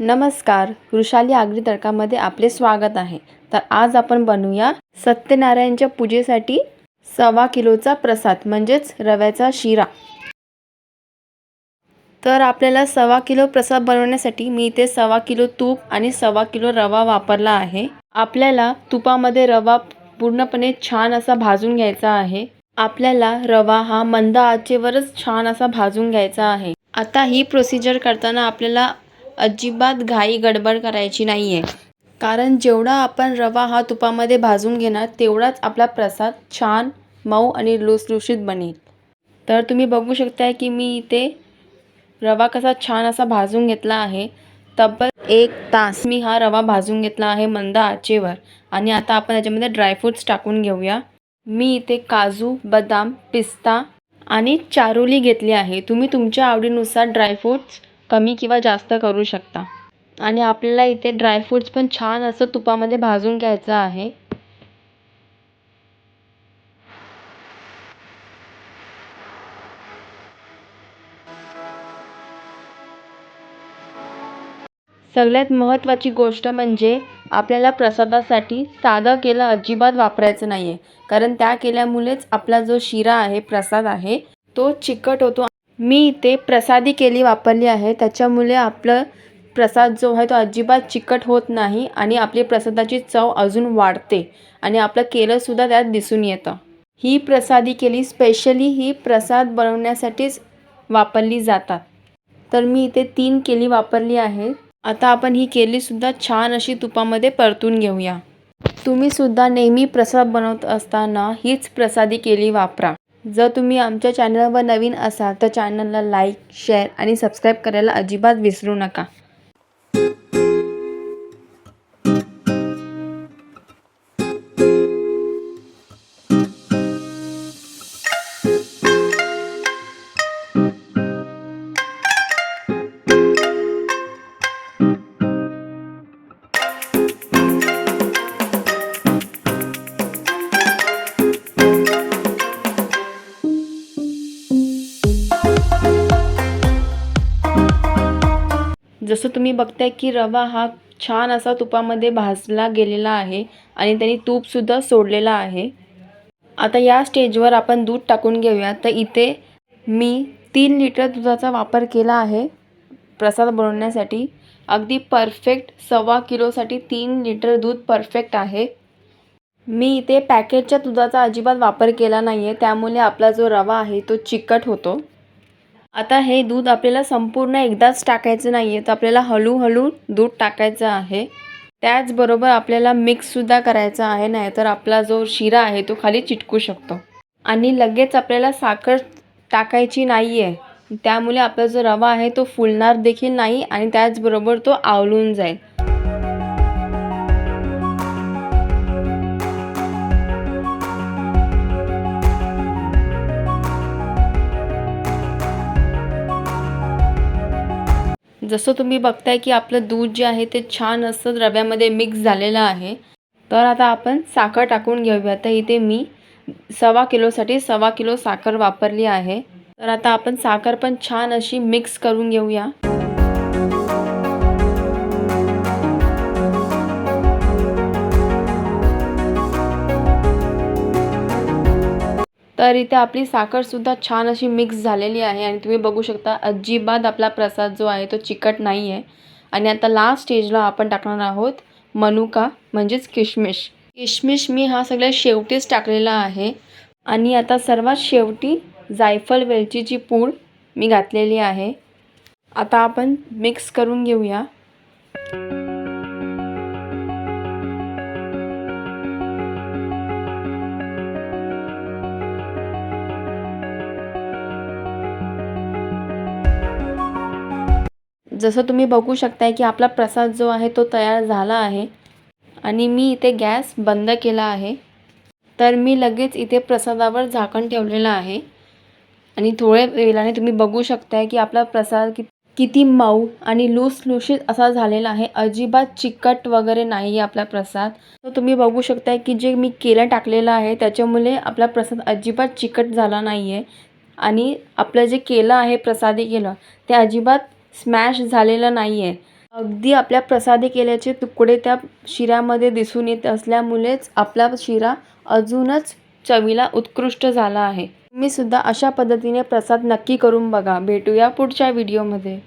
नमस्कार वृषाली आगरी तडकामध्ये आपले स्वागत आहे. तर आज आपण बनवूया सत्यनारायणच्या पूजेसाठी सव्वा किलोचा प्रसाद म्हणजेच रव्याचा शिरा. तर आपल्याला सव्वा किलो प्रसाद बनवण्यासाठी मी इथे सव्वा किलो तूप आणि सव्वा किलो रवा वापरला आहे. आपल्याला तुपामध्ये रवा पूर्णपणे छान असा भाजून घ्यायचा आहे. आपल्याला रवा हा मंद आचेवरच छान असा भाजून घ्यायचा आहे. आता ही प्रोसिजर करताना आपल्याला अजिबात घाई गडबड करायची नाही आहे कारण जेवढा आपण रवा हा तुपामध्ये भाजून घेणार तेवढाच आपला प्रसाद छान मऊ आणि लुसलुशीत बनेल. तर तुम्ही बघू शकताय की मी इथे रवा कसा छान असा भाजून घेतला आहे. तब्बल एक तास मी हा रवा भाजून घेतला आहे मंद आचेवर. आणि आता आपण याच्यामध्ये ड्रायफ्रूट्स टाकून घेऊया. मी इथे काजू बदाम पिस्ता आणि चारोली घेतली आहे. तुम्ही तुमच्या आवडीनुसार ड्रायफ्रूट्स कमी किंवा जास्त करू शकता. आणि आपल्याला इथे ड्रायफ्रूट्स पण छान असं तुपामध्ये भाजून घ्यायचं आहे. सगळ्यात महत्त्वाची गोष्ट म्हणजे आपल्याला प्रसादासाठी साधं केलं अजिबात वापरायचं नाही आहे कारण त्या केल्यामुळेच आपला जो शिरा आहे प्रसाद आहे तो चिकट होतो मी इथे प्रसादी केली वापरली आहे. त्याच्यामुळे आपलं प्रसाद जो आहे तो अजिबात चिकट होत नाही आणि आपली प्रसादाची चव अजून वाढते आणि आपलं केलंसुद्धा त्यात दिसून येतं. ही प्रसादी केली स्पेशली ही प्रसाद बनवण्यासाठीच वापरली जातात. तर मी इथे तीन केली वापरली आहे. आता आपण ही केलीसुद्धा छान अशी तुपामध्ये परतून घेऊया. तुम्हीसुद्धा नेहमी प्रसाद बनवत असताना हीच प्रसादी केली वापरा. जर तुम्ही आमच्या चॅनलवर नवीन असाल तर चॅनलला लाईक शेअर आणि सबस्क्राईब करायला अजिबात विसरू नका. जसं तुम्ही बघताय की रवा हा छान असा तुपामध्ये भाजला गेलेला आहे आणि त्यांनी तूपसुद्धा सोडलेला आहे. आता या स्टेजवर आपण दूध टाकून घेऊया. तर इथे मी तीन लिटर दुधाचा वापर केला आहे प्रसाद बनवण्यासाठी. अगदी परफेक्ट सव्वा किलोसाठी तीन लिटर दूध परफेक्ट आहे. मी इथे पॅकेटच्या दुधाचा अजिबात वापर केला नाही आहे त्यामुळे आपला जो रवा आहे तो चिकट होतो. आता हे दूध आपल्याला संपूर्ण एकदाच टाकायचं नाही आहे तर आपल्याला हळूहळू दूध टाकायचं आहे. त्याचबरोबर आपल्याला मिक्ससुद्धा करायचा आहे नाही तर आपला जो शिरा आहे तो खाली चिटकू शकतो. आणि लगेच आपल्याला साखर टाकायची नाही आहे त्यामुळे आपला जो रवा आहे तो फुलणार देखील नाही आणि त्याचबरोबर तो आवळून जाईल. जसं तुम्ही बघताय की आपलं दूध जे आहे ते छान असं रव्यामध्ये मिक्स झालेलं आहे. तर आता आपण साखर टाकून घेऊया. तर इथे मी सव्वा किलोसाठी सवा किलो साखर वापरली आहे. तर आता आपण साखर पण छान अशी मिक्स करून घेऊया. तर इथे आपली साखरसुद्धा छान अशी मिक्स झालेली आहे आणि तुम्ही बघू शकता अजिबात आपला प्रसाद जो आहे तो चिकट नाही आहे आणि आता लास्ट स्टेजला आपण टाकणार आहोत मनुका म्हणजेच किशमिश. किशमिश मी हा सगळ्यात शेवटीच टाकलेला आहे. आणि आता सर्वात शेवटी जायफळ वेलचीची पूड मी घातलेली आहे. आता आपण मिक्स करून घेऊया. जसं तुम्ही बघू शकताय की आपला प्रसाद जो आहे तो तयार झाला आहे. आणि मी इथे गॅस बंद केला आहे. तर मी लगेच इथे प्रसादावर झाकण ठेवलेलं आहे. आणि थोड्या वेळाने तुम्ही बघू शकताय की आपला प्रसाद कि किती मऊ आणि लुसलुशीत असा झालेला आहे. अजिबात चिकट वगैरे नाही आहे आपला प्रसाद. तर तुम्ही बघू शकताय की जे मी केलं टाकलेलं आहे त्याच्यामुळे आपला प्रसाद अजिबात चिकट झाला नाही आहे आणि आपलं जे केलं आहे प्रसादी केलं ते अजिबात स्मॅश झालेलं नाही आहे अगदी आपल्या प्रसादी केल्याचे तुकडे त्या शिऱ्यामध्ये दिसून येत असल्यामुळेच आपला शिरा अजूनच चवीला उत्कृष्ट झाला आहे. मी सुद्धा अशा पद्धतीने प्रसाद नक्की करून बघा. भेटूया पुढच्या व्हिडिओमध्ये.